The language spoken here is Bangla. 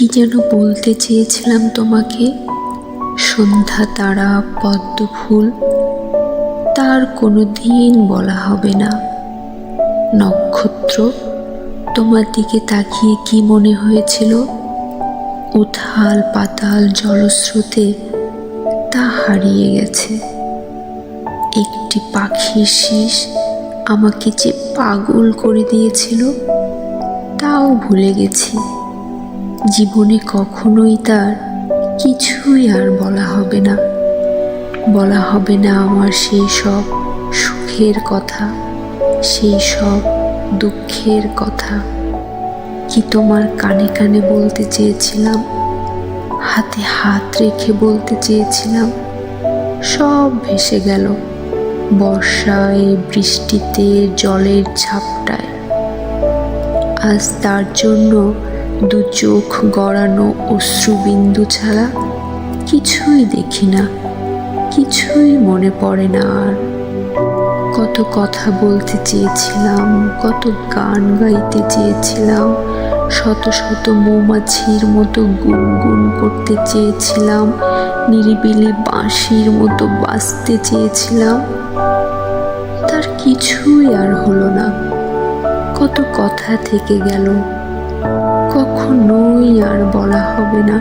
কি যেন বলতে চেয়েছিলাম তোমাকে? সন্ধ্যা, তারা, পদ্ম ফুল, তার কোনো দিন বলা হবে না। নক্ষত্র, তোমার দিকে তাকিয়ে কি মনে হয়েছিল? উথাল পাতাল জলস্রোতে তা হারিয়ে গেছে। একটি পাখির শীষ আমাকে যে পাগল করে দিয়েছিল, তাও ভুলে গেছি। জীবনে কখনোই তার কিছুই আর বলা হবে না। বলা হবে না আমার সেই সব সুখের কথা, সেই সব দুঃখের কথা। কি তোমার কানে কানে বলতে চেয়েছিলাম? হাতে হাত রেখে বলতে চেয়েছিলাম? সব ভেসে গেল। বর্ষায়, বৃষ্টিতে, জলের ঝাপটায়। আজ তার জন্য দু চোখ গড়ানো অশ্রুবিন্দু ছাড়া কিছুই দেখি না, কিছুই মনে পড়ে না আর। কত কথা বলতে চেয়েছিলাম, কত গান গাইতে চেয়েছিলাম, শত শত মৌমাছির মতো গুনগুন করতে চেয়েছিলাম, নিরিবিলি বাঁশির মতো বাঁচতে চেয়েছিলাম। তার কিছুই আর হলো না। কত কথা থেকে গেল কখনোই আর বলা হবে না।